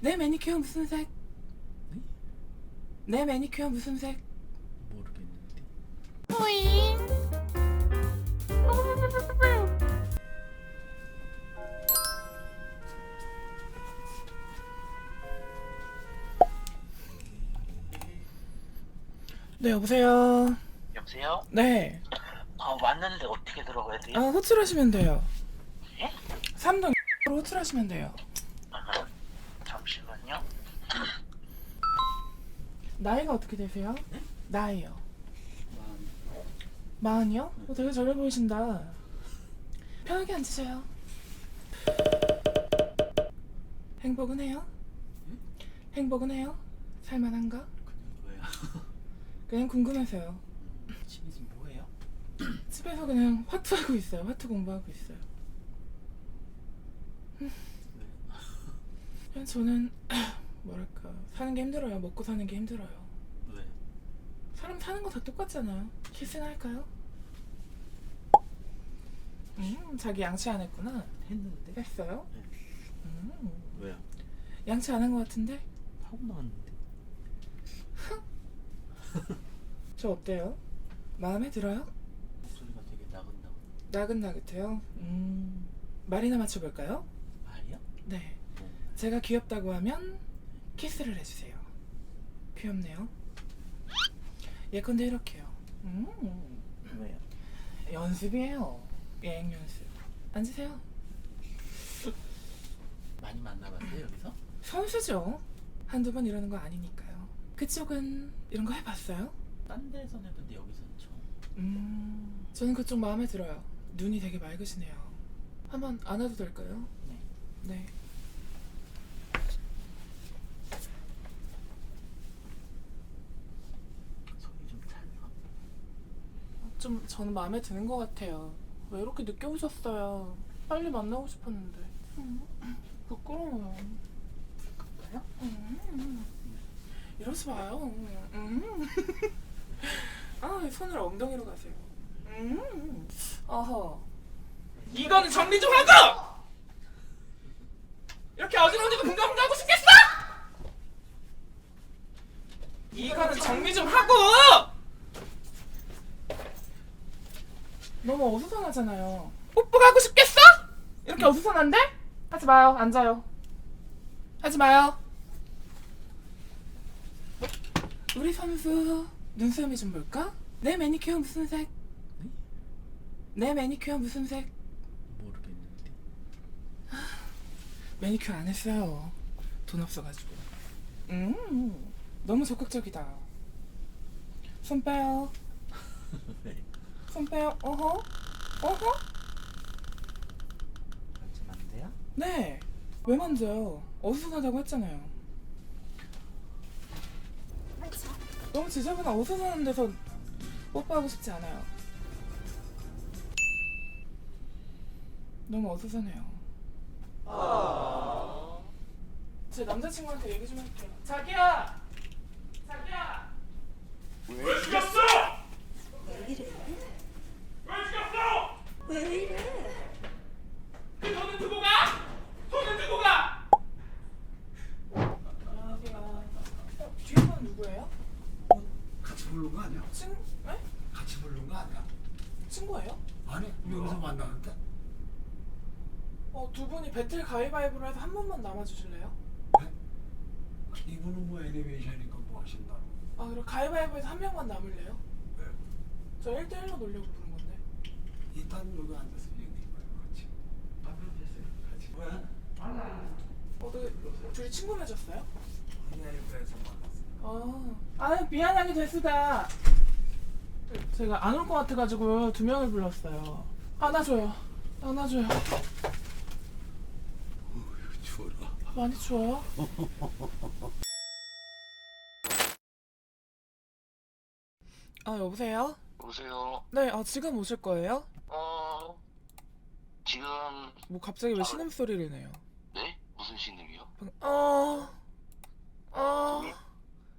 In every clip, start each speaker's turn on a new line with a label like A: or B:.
A: 내 매니큐어 무슨 색?
B: 네?
A: 내 매니큐어 무슨 색?
B: 모르겠는데.
A: 뿌잉. 네 여보세요.
C: 여보세요?
A: 네.
C: 아 왔는데 어떻게 들어가야 돼요?
A: 아 호출하시면 돼요.
C: 예?
A: 3동 로 호출하시면 돼요.
C: 아, 잠시만요.
A: 나이가 어떻게 되세요? 나이요. 마흔이요? 어, 되게 젊어 보이신다. 편하게 앉으세요. 행복은 해요? 행복은 해요? 살만한가?
B: 그냥 왜요?
A: 그냥 궁금해서요.
B: 집에서 뭐해요?
A: 집에서 그냥 화투하고 있어요. 화투 공부하고 있어요.
B: 네.
A: 그냥 저는 뭐랄까 사는 게 힘들어요. 먹고 사는 게 힘들어요.
B: 왜?
A: 사람 사는 거 다 똑같잖아요. 키스나 할까요? 음, 자기 양치 안 했구나.
B: 했는데?
A: 했어요?
B: 네.
A: 음,
B: 왜요?
A: 양치 안 한 것 같은데?
B: 하고 나왔는데.
A: 저 어때요? 마음에 들어요?
B: 목소리가 되게 나긋나긋.
A: 나긋나긋해요? 음, 말이나 맞춰볼까요?
B: 말이야?
A: 네.
B: 뭐?
A: 제가 귀엽다고 하면 키스를 해주세요. 귀엽네요. 예컨대 이렇게요. 음,
B: 왜요?
A: 연습이에요. 예행 연습. 앉으세요.
B: 많이 만나봤어요 여기서?
A: 선수죠. 한두 번 이러는 거 아니니까요. 그쪽은 이런 거 해봤어요?
B: 딴 데선 해봤는데 여기서는 처음.
A: 음, 저는 그쪽 마음에 들어요. 눈이 되게 맑으시네요. 한번 안아도 될까요?
B: 네.
A: 네.
B: 소리 좀 잘나.
A: 좀 저는 마음에 드는 것 같아요. 왜 이렇게 늦게 오셨어요? 빨리 만나고 싶었는데. 음, 부끄러워요.
B: 그럴까요?
A: 음, 이러지 마요. 음. 아, 손을 엉덩이로 가세요. 음. 어허. 이거는 정리 좀 하고! 이렇게 어지러운데도 분가분가 하고 싶겠어? 이거는 정리 좀 하고! 너무 어수선하잖아요. 뽀뽀가 하고 싶겠어? 이렇게 어수선한데? 하지 마요. 앉아요. 하지 마요. 우리 선수 눈썹이 좀 볼까? 내 매니큐어 무슨 색?
B: 네?
A: 내 매니큐어 무슨 색?
B: 모르겠는데.
A: 매니큐어 안 했어요. 돈 없어가지고. 음, 너무 적극적이다. 손 빼요.
B: 왜?
A: 손 빼요. 어허. 어허.
B: 만지면 안 돼요?
A: 네. 왜 만져요? 어수선하다고 했잖아요. 너무 지저분한 어수선한 데서 뽀뽀하고 싶지 않아요. 너무 어수선해요. 제 남자친구한테 얘기 좀 할게요. 자기야! 자기야!
D: 왜 죽였어? 왜 이래? 왜 죽였어? 왜 이래?
A: 그 돈은 두고 가! 돈은 두고 가! 안녕하세요. 어, 뒤에 분 누구예요?
E: 같이 부른 거 아니야?
A: 친, 네?
E: 같이 부른 거 아니야?
A: 친구예요?
E: 아니 여기서 만나는데
A: 어, 두 분이 배틀 가위바위보로 해서 한 분만 남아주실래요?
E: 이분은 뭐 애니메이션이니까 뭐 하신다고
A: 아, 그럼 가위바위보에서 한 명만 남을래요?
E: 왜?
A: 저 1대1로 놀려고 부른 건데.
E: 일단 여기 앉아서 얘기해봐요 같이 드세요 같이 왜?
A: 어, 그, 둘이 친구 맺었어요?
E: 아니야에서 만났 어
A: 아, 아 미안하게 됐수다. 제가 안 올 것 같아가지고 두 명을 불렀어요. 안아줘요. 안아줘요.
E: 추워라
A: 많이 추워요? 아, 여보세요?
C: 보세요.
A: 네, 아, 지금 오실 거예요?
C: 어 지금
A: 뭐 갑자기 왜 신음 소리를 내요?
C: 네 무슨 신음이요?
A: 방- 어... 어...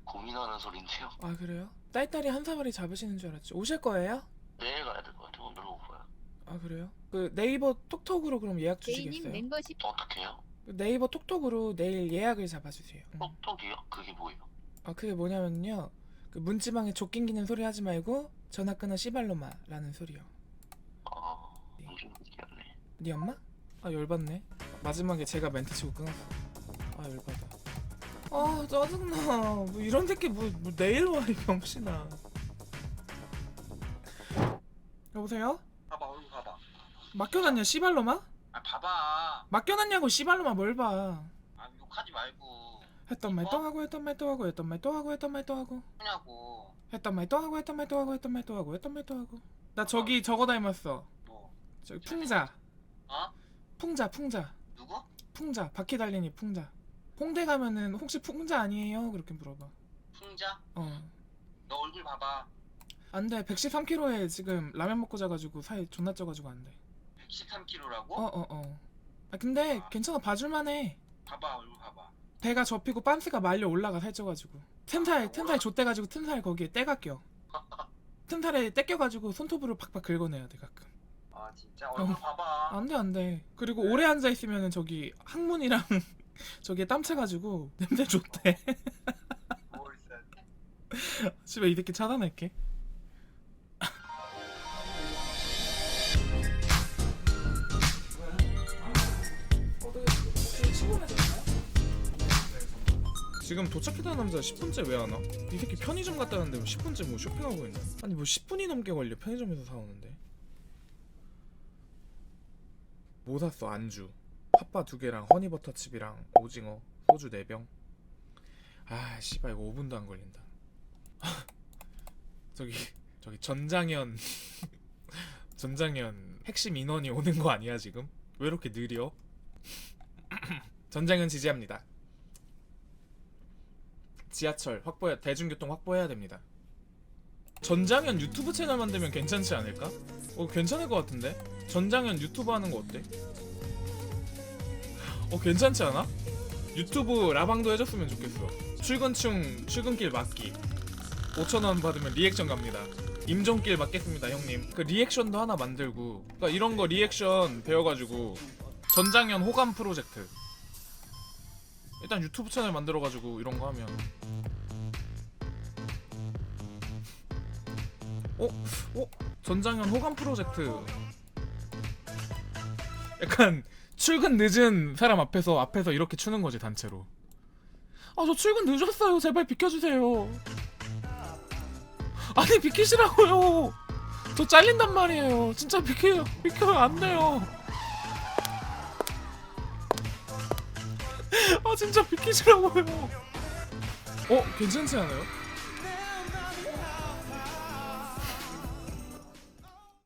C: 고민하는 소린데요.
A: 아 그래요? 딸딸이 한 사발이 잡으시는 줄 알았지. 오실 거예요?
C: 내일 가야 될 것 같아요. 오늘 오후야.
A: 아 그래요? 그 네이버 톡톡으로 그럼 예약 주시겠어요?
F: 멤버십
C: 어떻게요?
A: 네이버 톡톡으로 내일 예약을 잡아주세요. 응.
C: 똑똑이요? 그게 뭐예요?
A: 아 그게 뭐냐면요. 그 문지방에 족낑기는 소리 하지 말고 전화 끊어 씨발로마라는 소리요.
C: 아,
A: 네.
C: 무슨 얘기였네.
A: 네 엄마? 아 열받네. 마지막에 제가 멘트 치고 끊었어. 아 열받아. 아 짜증나. 뭐 이런 새끼 뭐, 뭐 내일 와이 병신아. 여보세요?
E: 봐봐 얼굴 봐봐.
A: 맡겨놨냐 씨발로마?
E: 아 봐봐.
A: 맡겨놨냐고 씨발로마 뭘 봐.
E: 아 욕하지 말고.
A: 했던 말 또 하고 했던 말 또 하고 했던 말 또 하고 했던 말 또 하고
E: 뭐냐고.
A: 했던 말 또 하고 했던 말 또 하고 했던 말 또 하고 했던 말 또 하고 나 저기 저거 닮았어
E: 뭐?
A: 저기 풍자
E: 어?
A: 풍자 풍자
E: 누구?
A: 풍자 바퀴 달린이 풍자 홍대 가면은 혹시 풍자 아니에요? 그렇게 물어봐.
E: 풍자?
A: 어.
E: 너 얼굴 봐봐.
A: 안 돼. 113kg에 지금 라면 먹고 자가지고 살이 존나 쪄가지고 안 돼.
E: 113kg라고?
A: 어 어 어. 아 근데 괜찮아. 봐줄만해.
E: 봐봐 얼굴 봐봐.
A: 배가 접히고 빤스가 말려 올라가 살쪄가지고. 틈살 틈살 좆대가지고 틈살 거기에 때가 껴. 틈살에 때 껴가지고 손톱으로 팍팍 긁어내야 돼 가끔.
E: 아 진짜? 얼굴
A: 어.
E: 봐봐.
A: 안 돼 안 돼. 그리고 오래 앉아 있으면은 저기 항문이랑 저기에 땀 차가지고 냄새 좋대? 집에 이 새끼 차단할게 지금 도착했다는 남자 10분째 왜 안 와? 이 새끼 편의점 갔다는데 뭐 10분째 뭐 쇼핑하고 있네 아니 뭐 10분이 넘게 걸려 편의점에서 사오는데 뭐 샀어 안주 팥바 두 개랑 허니버터칩이랑 오징어 소주 4병 아 씨발 이거 5분도 안 걸린다 저기 저기 전장현 전장현 핵심 인원이 오는 거 아니야 지금? 왜 이렇게 느려? 전장현 지지합니다 지하철 확보해 대중교통 확보해야 됩니다 전장현 유튜브 채널 만들면 괜찮지 않을까? 어 괜찮을 것 같은데? 전장현 유튜브 하는 거 어때? 어 괜찮지 않아? 유튜브 라방도 해줬으면 좋겠어. 출근충 출근길 맞기. 5천원 받으면 리액션 갑니다. 임종길 맞겠습니다 형님. 그 리액션도 하나 만들고. 그러니까 이런 거 리액션 배워가지고 전장현 호감 프로젝트. 일단 유튜브 채널 만들어가지고 이런 거 하면. 어? 어? 전장현 호감 프로젝트. 약간 출근 늦은 사람 앞에서 앞에서 이렇게 추는 거지 단체로. 아 저 출근 늦었어요. 제발 비켜주세요. 아니 비키시라고요. 저 잘린단 말이에요. 진짜 비켜요 비켜요. 안 돼요. 아 진짜 비키시라고요. 어 괜찮지 않아요?